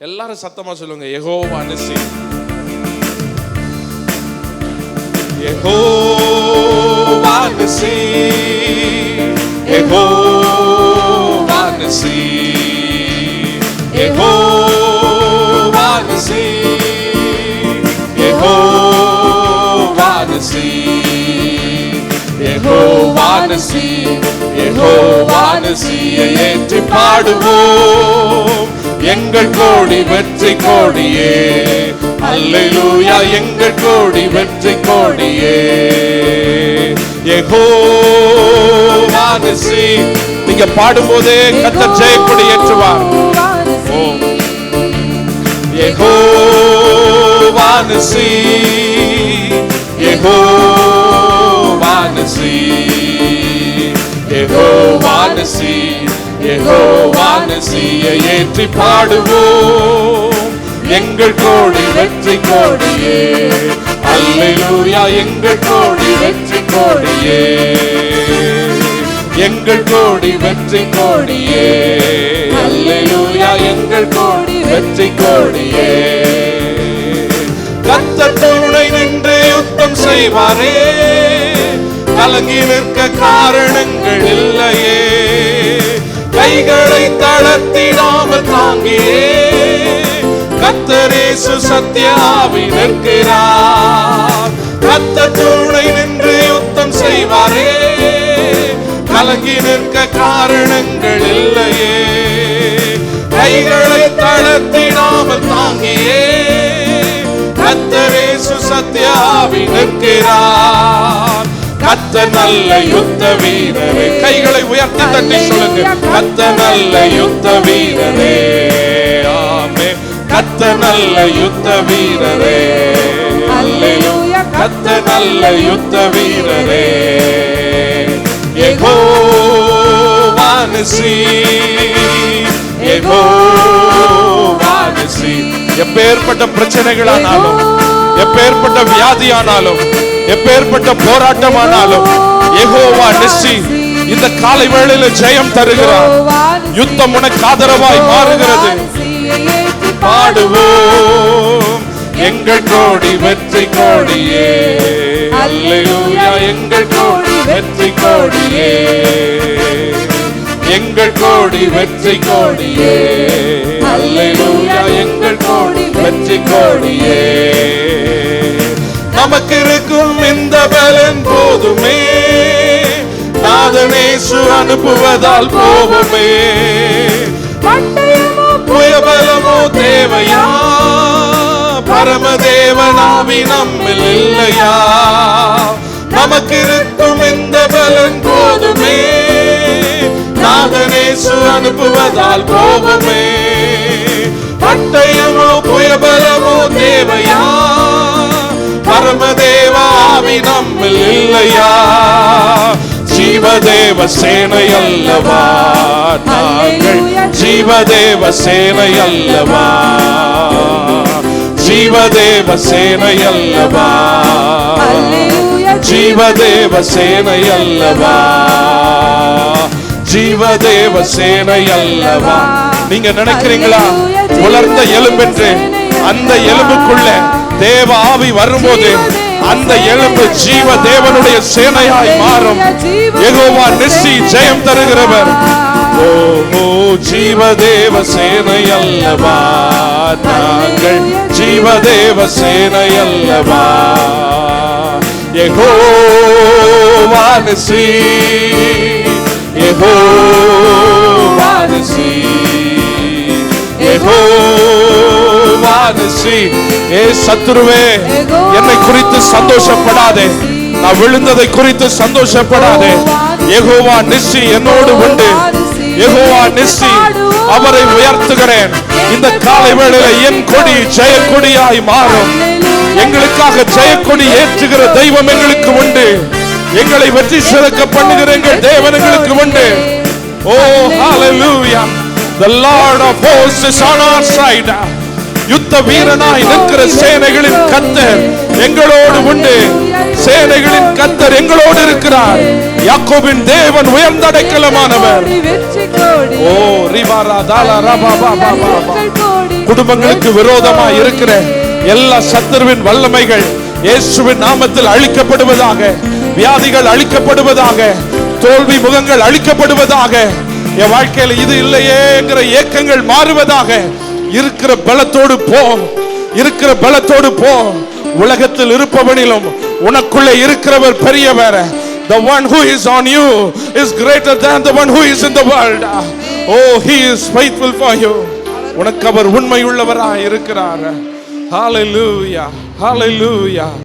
எல்லாரும் சத்தமாக சொல்லுங்க. எகோ அனுசி எகோ அனுசி எகோ அனுசி எகோ அனுசி எகோ அனுசி எகோ அனுசி எகோ அனுசியை ஏற்றி பாடுவோம். எங்கள் கோடி வெற்றி கோடியே. அல்லூயா எங்கள் கோடி வெற்றி கோடியே. யெகோவா நிசி. நீங்க பாடும்போதே கத்தர் ஜெயக்கொடி ஏற்றுவார். ஓ. யெகோவா நிசி. யெகோவான நிசி ஏற்றி பாடுவோம். எங்கள் கோடி வெற்றி கோடியே. அல்லேலூயா எங்கள் கோடி வெற்றி கோடியே. எங்கள் கோடி வெற்றி கோடியே. அல்லேலூயா எங்கள் கோடி வெற்றி கோடியே. கத்தர் துணை நின்று யுத்தம் செய்வாரே. கலங்கி நிற்க கார தாங்கியே கத்தரேசு சத்யாவி நிற்கிறார். கத்த துணை நின்று யுத்தம் செய்வாரே. கலங்கி நிற்க காரணங்கள் இல்லையே. கைகளை தளர்த்திடாமல் தாங்கியே. கத்தரேசு சத்யாவி நிற்கிறார். கத்த நல்ல யுத்த வீரரே. கைகளை உயர்த்தி தட்டி சொல்லுங்க கத்த நல்ல யுத்த வீரரே. ஆமே கத்த நல்ல யுத்த வீரரே. கத்த நல்ல யுத்த வீரரே. நிசி. எப்பேற்பட்ட பிரச்சனைகளானாலும் எப்பேற்பட்ட வியாதியானாலும் எப்பேற்பட்ட போராட்டமானாலும் எகோவா நிசி இந்த காலை வேளையில ஜெயம் தருகிறார். யுத்தம் உனக்கு ஆதரவாய் மாறுகிறது. பாடுவோம். எங்கள் கோடி வெற்றி கோடியே. அல்லையூயா எங்கள் கோடி வெற்றி கோடியே. எங்கள் கோடி வெற்றி கோடியே. அல்லையூயா எங்கள் கோடி வெற்றி கோடியே. நமக்கு இருக்கும் இந்த பலன் போதுமே. நாதனேசு அனுப்புவதால் போகுமே புயபலமோ தேவையா? பரமதேவனாவி நம்மில் இல்லையா? நமக்கு இருக்கும் இந்த பலன் போதுமே. நாதனேசு அனுப்புவதால் போகுமே பட்டயமோ புயபலமோ தேவையா? பரமதேவாவி நம்மில் இல்லையா? ஜீவதேவ சேனை அல்லவா நாங்கள் ஜீவதேவ சேனை அல்லவா ஜீவதேவ சேனை அல்லவா ஜீவதேவ சேனை அல்லவா ஜீவதேவ சேனை அல்லவா நீங்க நினைக்கிறீங்களா? உலர்ந்த எலும்பென்று அந்த எலும்புக்குள்ள தேவ ஆவி வரும்போது அந்த எலும்பு ஜீவ தேவனுடைய சேனையாய் மாறும். யெகோவா நிசி ஜெயம் தருகிறவர். ஓ ஓ ஜீவதேவ சேனை அல்லவா நாங்கள் ஜீவதேவ சேனை அல்லவா யெகோவா நிசி யெகோவா பேசி ஏ சத்துருவே என்னை குறித்து சந்தோஷப்படாதே. நான் விழுந்ததை குறித்து சந்தோஷப்படாதே. எகோவா நிசி என்னோடு உண்டு. எகோவா நிசி அவரை உயர்த்துகிறேன். இந்த காலை வேளையில என் கொடி ஜெயக்கொடியாய் மாறும். எங்களுக்காக ஜெயக்கொடி ஏற்றுகிற தெய்வம் எங்களுக்கு உண்டு. எங்களை வெற்றி சிறக்க பண்ணுகிற எங்கள் தேவன் எங்களுக்கு உண்டு. ஓ ஹalleluya the lord of hosts is on our side. யுத்த வீரனாய் நிற்கிற சேனைகளின் கத்தர் எங்களோடு உண்டு. சேனைகளின் கத்தர் எங்களோடு இருக்கிறார். யாக்கோபின் தேவன் உயர்ந்த அடைக்கலமானவர் ஓ ரிவாரா தாலா ரபா பா பா குடும்பங்களுக்கு விரோதமா இருக்கிற எல்லா சத்துருவின் வல்லமைகள் இயேசுவின் நாமத்தில் அழிக்கப்படுவதாக வியாதிகள் அழிக்கப்படுவதாக தோல்வி முகங்கள் அழிக்கப்படுவதாக என் வாழ்க்கையில இது இல்லையேங்கிற ஏக்கங்கள் மாறுவதாக இருக்கிற பலத்தோடு போ இருக்கிற பலத்தோடு போ உலகத்தில் இருப்பவனிலும் உனக்குள்ளே இருக்கிறவர் பெரியவர் The one who is on you is greater than the one who is in the world. Oh, he is faithful for you. உனக்கு அவர் உண்மையுள்ளவராய் இருக்கிறார் Hallelujah. Hallelujah.